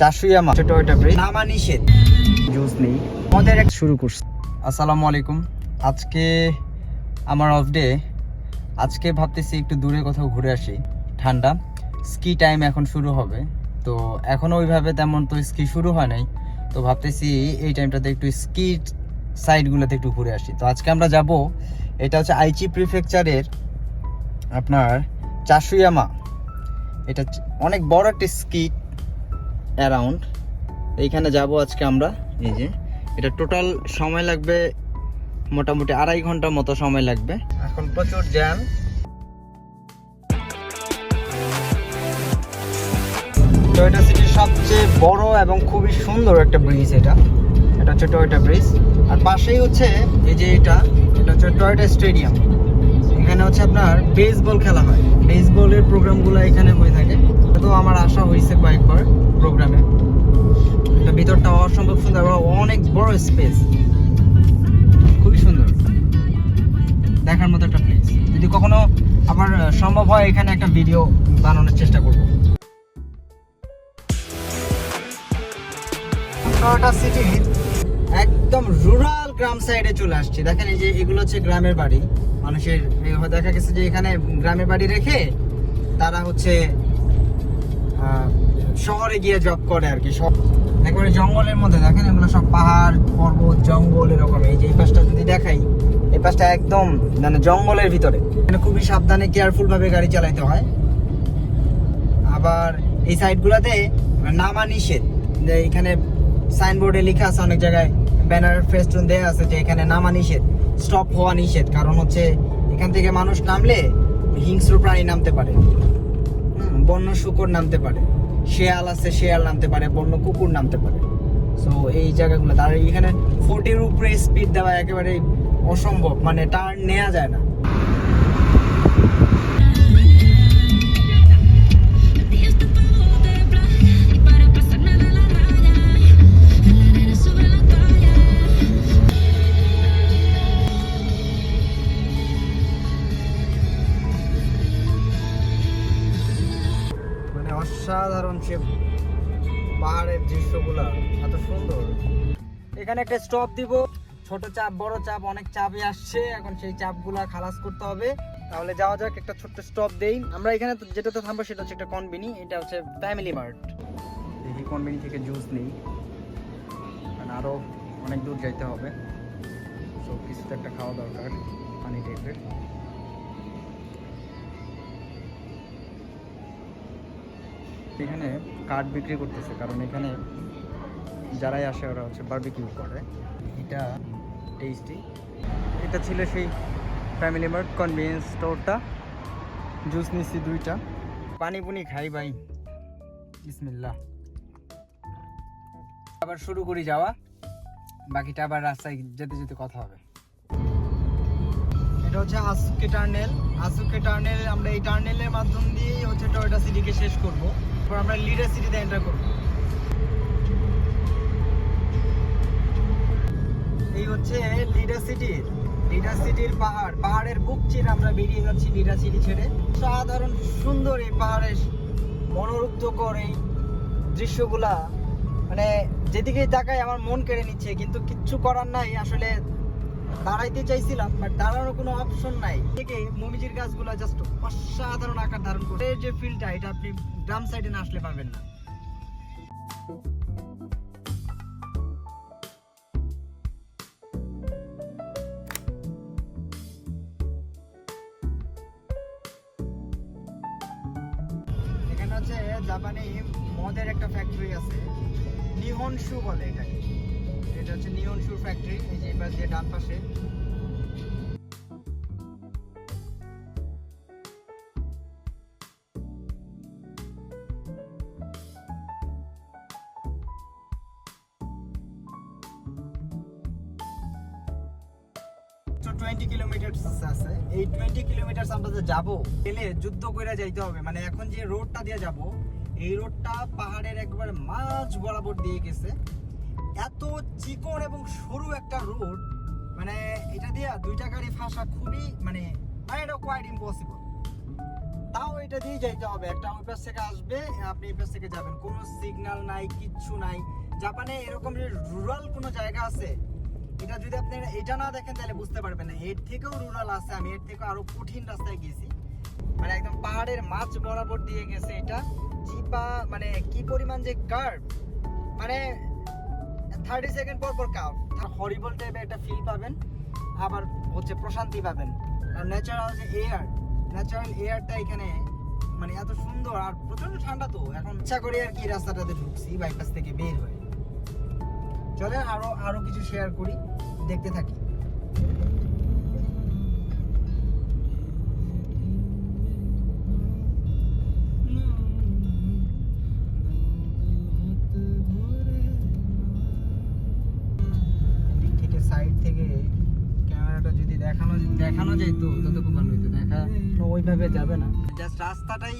চাশুয়ামা ছোট একটা ব্রিজ নামা নিষেধ। জুস নেই। আমাদের এক শুরু করছি। আসসালামু আলাইকুম। আজকে আমার অফ ডে আজকে ভাবতেছি একটু দূরে কোথাও ঘুরে আসি। ঠান্ডা। স্কি টাইম এখন শুরু হবে। তো এখনও ওইভাবে তেমন তো স্কি শুরু হয় নাই। তো ভাবতেছি এই টাইমটাতে একটু স্কি সাইডগুলোতে একটু ঘুরে আসি। তো আজকে আমরা যাব এটা হচ্ছে আইচি প্রিফেকচারের আপনার চাশুয়ামা এটা অনেক বড় একটা স্কি অ্যারাউন্ড এইখানে যাব আজকে আমরা, এই যে। এটা টোটাল সময় লাগবে মোটামুটি আড়াই ঘণ্টার মতো সময় লাগবে। এখন প্রচুর জ্যাম টয়োটা সিটির সবচেয়ে বড় এবং খুবই সুন্দর একটা ব্রিজ এটা। এটা হচ্ছে টয়োটা ব্রিজ আর পাশেই হচ্ছে এই যে এটা এটা হচ্ছে টয়োটা স্টেডিয়াম এখানে হচ্ছে আপনার বেসবল খেলা হয়। বেসবলের প্রোগ্রামগুলো এখানে হয়ে থাকে। তো আমার আশা হয়েছে কয়েকবার। প্রোগ্রামে এটা ভিতরটা অসম্ভব সুন্দর অনেক বড় স্পেস খুবই সুন্দর। দেখার মতো একটা প্লেস যদি কখনো আহ, সম্ভব হয় এখানে একটা ভিডিও বানানোর চেষ্টা করব। সিটি একদম রুরাল গ্রাম সাইডে চলে আসছি। দেখেন এই যে এগুলো হচ্ছে গ্রামের বাড়ি। মানুষের দেখা গেছে যে এখানে গ্রামের বাড়ি রেখে তারা হচ্ছে শহরে গিয়ে জব করে আর কি, সব একবারে জঙ্গলের মধ্যে, দেখেন এগুলো সব পাহাড়, পর্বত, জঙ্গল এরকম, এই যে এই পাশটা যদি দেখাই, এই পাশটা একদম মানে জঙ্গলের ভিতরে। মানে খুবই সাবধানে কেয়ারফুল ভাবে গাড়ি চালাইতে হয়। আবার এই সাইডগুলোতে নামা নিষেধ, যে এখানে সাইনবোর্ডে লেখা আছে অনেক জায়গায় ব্যানার ফেস্টুন দেয়া আছে যে এখানে নামা নিষেধ স্টপ হওয়া নিষেধ, কারণ হচ্ছে এখান থেকে মানুষ নামলে হিংস্র প্রাণী নামতে পারে। বন্য শুকর নামতে পারে। শেয়াল আছে, শেয়াল নামতে পারে, বন্য কুকুর নামতে পারে। সো এই জায়গাগুলো তার এখানে ফোর্টির উপরে স্পিড দেওয়া একেবারে অসম্ভব মানে টার্ন নেওয়া যায় না। অসাধারণ সে পাহাড়ের দৃশ্যগুলা, এত সুন্দর। এখানে একটা স্টপ দিব। ছোট চাপ, বড় চাপ, অনেক চাপই আসছে। এখন সেই চাপগুলা খালাস করতে হবে। তাহলে যাওয়া যাক, একটা ছোট্ট স্টপ দেই। আমরা এখানে যেটাতে থামবো সেটা হচ্ছে একটা কনবিনি এটা হচ্ছে ফ্যামিলি মার্ট দেখি কনবিনি থেকে জুস নেই। কারণ আরও অনেক দূর যাইতে হবে। সো কিছু তো একটা খাওয়া দরকার, পানি টাইপের এখানে কাঠ বিক্রি করতেছে, কারণ এখানে যারাই আসে ওরা হচ্ছে বারবিকিউ করে। এটা টেস্টি এটা ছিল সেই ফ্যামিলি মার্ট কনভিনিয়েন্স স্টোরটা জুস নিচ্ছি দুইটা। পানি পুনি খাই ভাই। বিসমিল্লাহ। আবার শুরু করি যাওয়া। বাকিটা আবার রাস্তায় যেতে যেতে কথা হবে। এটা হচ্ছে আসুকে টার্নেল আসুকে টার্নেল আমরা এই টার্নেলের মাধ্যম দিয়েই হচ্ছে টয়টা সিটিকে শেষ করব। তারপর আমরা লিডার সিটিতে এন্টার করব। এই হচ্ছে লিডার সিটির লিডার সিটির পাহাড়। পাহাড়ের বুক চিরে আমরা বেরিয়ে যাচ্ছি লিডার সিটি ছেড়ে। সাধারণ সুন্দর এই পাহাড়ের মনোরুগ্ধকর এই দৃশ্যগুলা মানে যেদিকেই তাকাই আমার মন কেড়ে নিচ্ছে, কিন্তু কিচ্ছু করার নাই। আসলে দাঁড়াইতে চাইছিলাম বাট দাঁড়ানোর কোনো অপশন নাই। থেকে মমিজির গাছগুলো জাস্ট অসাধারণ আকার ধারণ করে। এর যে ফিলটা এটা আপনি গ্রাম সাইডে না আসলে পাবেন না। এখানে হচ্ছে জাপানি মদের একটা ফ্যাক্টরি আছে নিহন শু বলে এটাকে। এটা হচ্ছে নিয়ন শুর ফ্যাক্টরি এই যে পাশ ডান পাশে টোয়েন্টি কিলোমিটার আছে। এই টোয়েন্টি কিলোমিটার আমরা যে যাব গেলে যুদ্ধ করে যাইতে হবে। মানে এখন যে রোডটা দিয়ে যাব, এই রোডটা পাহাড়ের একবার মাঝ বরাবর দিয়ে গেছে। এত চিকন এবং সরু একটা রোড মানে এটা দিয়ে দুইটা গাড়ি ফাঁসা খুবই মানে মানে কোয়াইট ইম্পসিবল তাও এটা দিয়ে যাইতে হবে। একটা ওই থেকে আসবে, আপনি এই থেকে যাবেন। কোনো সিগন্যাল নাই, কিচ্ছু নাই। জাপানে এরকম যে রুরাল কোনো জায়গা আছে, এটা যদি আপনি এটা না দেখেন, তাহলে বুঝতে পারবেন না। এর থেকেও রুরাল আছে, আমি এর থেকে আরও কঠিন রাস্তায় গেছি। মানে একদম পাহাড়ের মাছ বরাবর দিয়ে গেছে এটা। চিপা মানে কি পরিমাণ যে কার্ভ মানে থার্টি সেকেন্ড পর পর কাউ হরিবল টাইপের একটা ফিল পাবেন। আবার হচ্ছে প্রশান্তি পাবেন। আর ন্যাচারাল যে এয়ার ন্যাচারাল এয়ারটা এখানে মানে এত সুন্দর আর প্রচণ্ড ঠান্ডা তো। এখন ইচ্ছা করে আর কি রাস্তাটাতে ঢুকছি বাইপাস থেকে বের হয়ে। চলেন আরও আরও কিছু শেয়ার করি, দেখতে থাকি। ওইভাবে যাবে না। জাস্ট রাস্তাটাই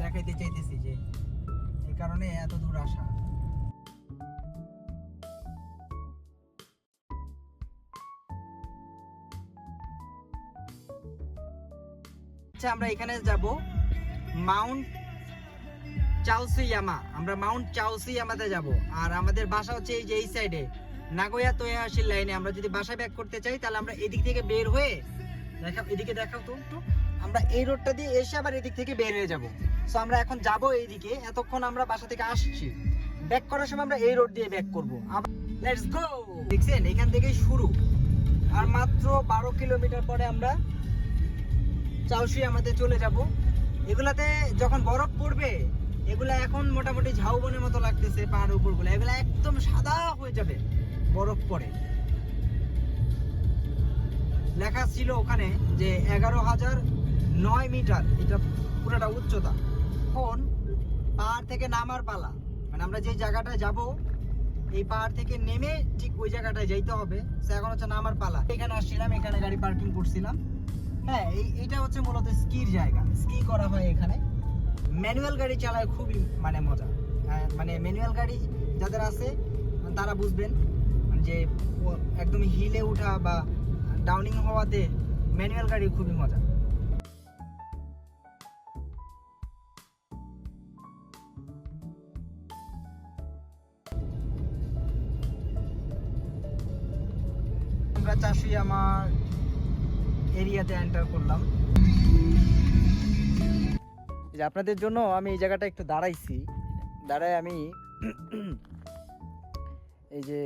দেখাইতে চাইতেছি যে এই কারণে এত দূর আসা। আচ্ছা আমরা এখানে যাব মাউন্ট চাউসিয়ামা আমরা মাউন্ট চাউসিয়ামাতে যাব। আর আমাদের বাসা হচ্ছে এই যে এই সাইডে নাগোয়া তোয়াশির লাইনে আমরা যদি বাসা ব্যাক করতে চাই, তাহলে আমরা এদিক থেকে বের হয়ে এদিকে দেখাও তো একটু আমরা এই রোডটা দিয়ে এসে আবার এদিক থেকে সো আমরা এখন এইদিকে, এতক্ষণ আমরা বাসা থেকে আসছি। ব্যাক করার সময় আমরা এই রোড দিয়ে ব্যাক করব। লেটস গো দেখছেন, এখান শুরু। আর মাত্র বারো কিলোমিটার পরে আমরা চাউসি আমাদের চলে যাব। এগুলাতে যখন বরফ পড়বে, এগুলা এখন মোটামুটি ঝাউবনের মতো লাগতেছে পাহাড়ের উপরগুলো এগুলা একদম সাদা হয়ে যাবে বরফ পড়ে লেখা ছিল ওখানে যে এগারো হাজার নয় মিটার এটা পুরোটা উচ্চতা। এখন পাহাড় থেকে নামার পালা। মানে আমরা যে জায়গাটায় যাব এই পাহাড় থেকে নেমে ঠিক ওই জায়গাটায় যাইতে হবে। সে এখন হচ্ছে নামার পালা। এখানে আসছিলাম এখানে গাড়ি পার্কিং করছিলাম। হ্যাঁ এই এটা হচ্ছে মূলত স্কির জায়গা। স্কি করা হয় এখানে। ম্যানুয়াল গাড়ি চালায় খুবই মানে মজা। হ্যাঁ, মানে ম্যানুয়াল গাড়ি যাদের আছে তারা বুঝবেন যে একদম হিলে ওঠা বা ডাউনিং হওয়াতে ম্যানুয়াল গাড়ি খুবই মজা। আমরা চাষি আমার এরিয়াতে এন্টার করলাম। যে আপনাদের জন্য আমি এই জায়গাটা একটু দাঁড়াইছি। দাঁড়ায় আমি এই যে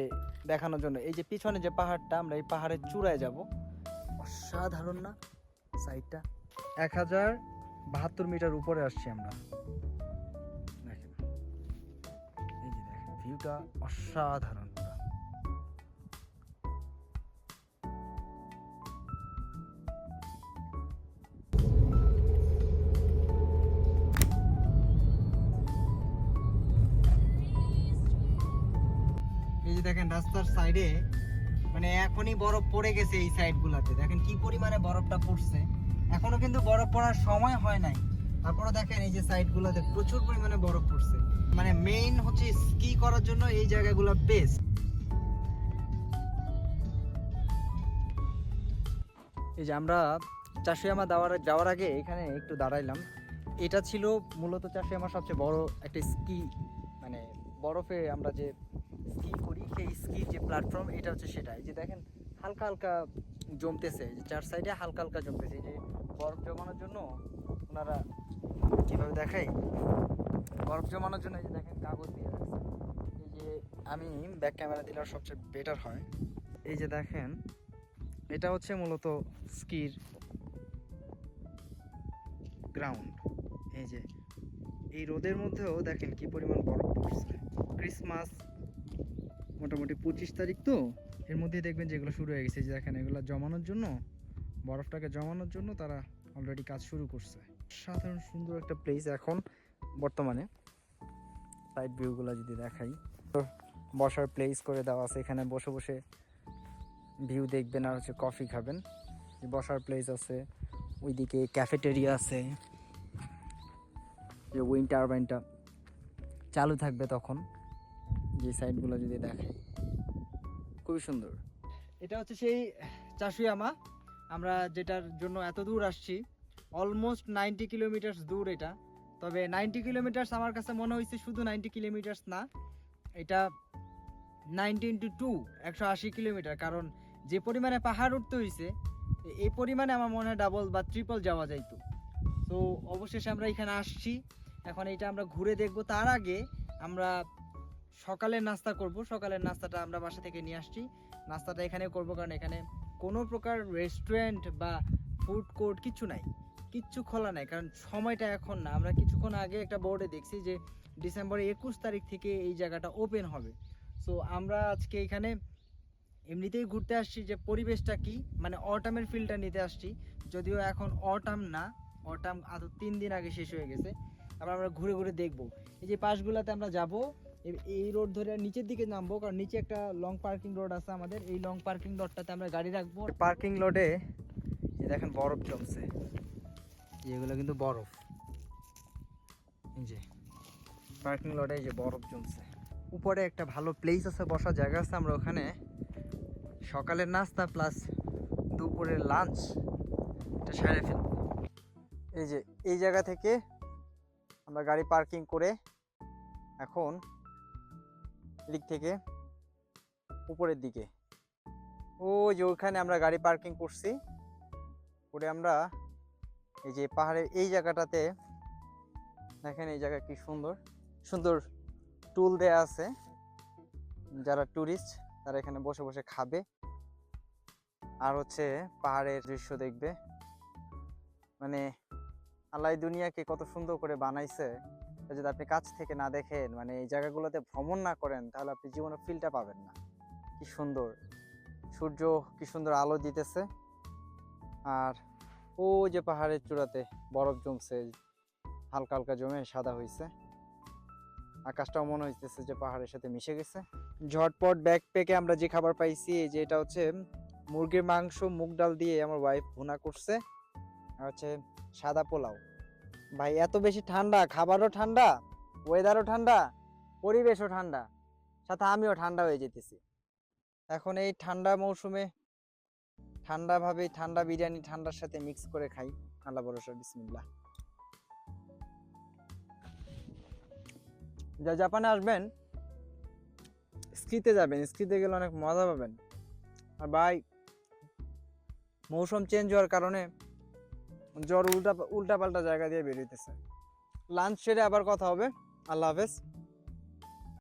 দেখানোর জন্য। এই যে পিছনে যে পাহাড়টা, আমরা এই পাহাড়ের চূড়ায় যাব। অসাধারণ না? সাইডটা এক হাজার বাহাত্তর মিটার উপরে আসছি আমরা। দেখেন। এই যে দেখেন, ভিউটা অসাধারণ। সাইডে মানে এখনই বরফ পড়ে গেছে এই সাইড গুলাতে দেখেন কি পরিমাণে বরফটা পড়ছে। এখনও কিন্তু বরফ পড়ার সময় হয় নাই। তারপরে দেখেন এই যে সাইড গুলাতে প্রচুর পরিমাণে বরফ পড়ছে। মানে মেইন হচ্ছে স্কি করার জন্য এই জায়গাগুলো বেস্ট এই যে আমরা চাষিয়ামা যাওয়ার যাওয়ার আগে এখানে একটু দাঁড়াইলাম। এটা ছিল মূলত চাষিয়ামার সবচেয়ে বড় একটা স্কি মানে বরফে আমরা যে স্কি করি সেই স্কির যে প্ল্যাটফর্ম এটা হচ্ছে সেটা এই যে দেখেন, হালকা হালকা জমতেছে, যে চার সাইডে হালকা হালকা জমতেছে, যে বরফ জমানোর জন্য ওনারা কীভাবে দেখাই? বরফ জমানোর জন্য যে দেখেন কাগজ দিয়ে রাখছে। এই যে আমি ব্যাক ক্যামেরা দিলে সবচেয়ে বেটার হয়। এই যে দেখেন, এটা হচ্ছে মূলত স্কির গ্রাউন্ড এই যে, এই রোদের মধ্যেও দেখেন কি পরিমাণ বরফ পড়ছে। ক্রিসমাস মোটামুটি পঁচিশ তারিখ তো, এর মধ্যেই দেখবেন যেগুলো শুরু হয়ে গেছে যে দেখেন এগুলো জমানোর জন্য, বরফটাকে জমানোর জন্য তারা অলরেডি কাজ শুরু করছে। সাধারণ সুন্দর একটা প্লেস এখন, বর্তমানে। সাইড ভিউগুলো যদি দেখাই, তো বসার প্লেস করে দেওয়া আছে, এখানে বসে বসে ভিউ দেখবেন আর হচ্ছে কফি খাবেন। বসার প্লেস আছে, ওইদিকে ক্যাফেটেরিয়া আছে। যে উইন্ড টারবাইনটা চালু থাকবে তখন। যে সাইডগুলো যদি দেখাই খুবই সুন্দর। এটা হচ্ছে সেই চাষুয়ামা আমরা যেটার জন্য এত দূর আসছি অলমোস্ট নাইনটি কিলোমিটার্স দূর এটা। তবে নাইনটি কিলোমিটার্স আমার কাছে মনে হয়েছে শুধু নাইনটি কিলোমিটার্স না, এটা নাইনটি ইন্টু টু একশো আশি কিলোমিটার কারণ যে পরিমাণে পাহাড় উঠতে হয়েছে এই পরিমাণে আমার মনে হয় ডাবল বা ট্রিপল যাওয়া যাইতো। তো অবশেষে আমরা এখানে আসছি। এখন এটা আমরা ঘুরে দেখব। তার আগে আমরা সকালের নাস্তা করব। সকালের নাস্তাটা আমরা বাসা থেকে নিয়ে আসছি। নাস্তাটা এখানে করব কারণ এখানে কোনো প্রকার রেস্টুরেন্ট বা ফুড কোর্ট কিছু নাই। কিচ্ছু খোলা নাই, কারণ সময়টা এখন না। আমরা কিছুক্ষণ আগে একটা বোর্ডে দেখছি যে ডিসেম্বরের একুশ তারিখ থেকে এই জায়গাটা ওপেন হবে। সো আমরা আজকে এখানে এমনিতেই ঘুরতে আসছি যে পরিবেশটা কি মানে অটামের ফিলটা নিতে আসছি। যদিও এখন অটাম না অটাম আরও তিন দিন আগে শেষ হয়ে গেছে। আবার আমরা ঘুরে ঘুরে দেখব। এই যে পাশগুলোতে আমরা যাব এই রোড ধরে নিচের দিকে নামবো কারণ নিচে একটা লং পার্কিং রোড আছে আমাদের। এই লং পার্কিং রোডটাতে আমরা গাড়ি রাখব। পার্কিং রোডে দেখেন বরফ জমছে। এগুলো কিন্তু বরফ। এই যে। পার্কিং লটে এই যে বরফ জমছে। উপরে একটা ভালো প্লেস আছে বসার জায়গা আছে আমরা ওখানে। সকালের নাস্তা প্লাস দুপুরের লাঞ্চ এটা সেরে ফেলব। এই যে এই জায়গা থেকে আমরা গাড়ি পার্কিং করে এখন দিক থেকে উপরের দিকে। ও যে ওখানে আমরা গাড়ি পার্কিং করছি। করে আমরা এই যে পাহাড়ের এই জায়গাটাতে দেখেন এই জায়গা কি সুন্দর। সুন্দর টুল দেয়া আছে। যারা ট্যুরিস্ট তারা এখানে বসে বসে খাবে। আর হচ্ছে পাহাড়ের দৃশ্য দেখবে। মানে আল্লাহ দুনিয়াকে কত সুন্দর করে বানাইছে। যদি আপনি কাছ থেকে না দেখেন মানে এই জায়গাগুলোতে ভ্রমণ না করেন, তাহলে আপনি জীবনে ফিলটা পাবেন না। কি সুন্দর। সূর্য কি সুন্দর আলো দিতেছে। আর ও যে পাহাড়ের চূড়াতে বরফ জমছে, হালকা হালকা জমে সাদা হয়েছে আকাশটাও মনে হইতেছে যে পাহাড়ের সাথে মিশে গেছে। ঝটপট ব্যাগ প্যাকে আমরা যে খাবার পাইছি যে এটা হচ্ছে মুরগির মাংস, মুগ ডাল দিয়ে আমার ওয়াইফ ভুনা করছে। আর হচ্ছে সাদা পোলাও। ভাই, এত বেশি ঠান্ডা, খাবারও ঠান্ডা ওয়েদারও ঠান্ডা, পরিবেশও ঠান্ডা, সাথে আমিও ঠান্ডা হয়ে যেতেছি। এখন এই ঠান্ডা মৌসুমে ঠান্ডা ভাবে ঠান্ডা বিরিয়ানি ঠান্ডার সাথে মিক্স করে খাই। আল্লাহ ভরসা, বিসমিল্লাহ। যা জাপানে আসবেন, স্কিতে যাবেন, স্কিতে গেলে অনেক মজা পাবেন। আর ভাই, মৌসুম চেঞ্জ হওয়ার কারণে জ্বর উল্টা উল্টা পাল্টা জায়গা দিয়ে বেরোইতেছে লাঞ্চ সেরে আবার কথা হবে। আল্লাহ হাফেজ।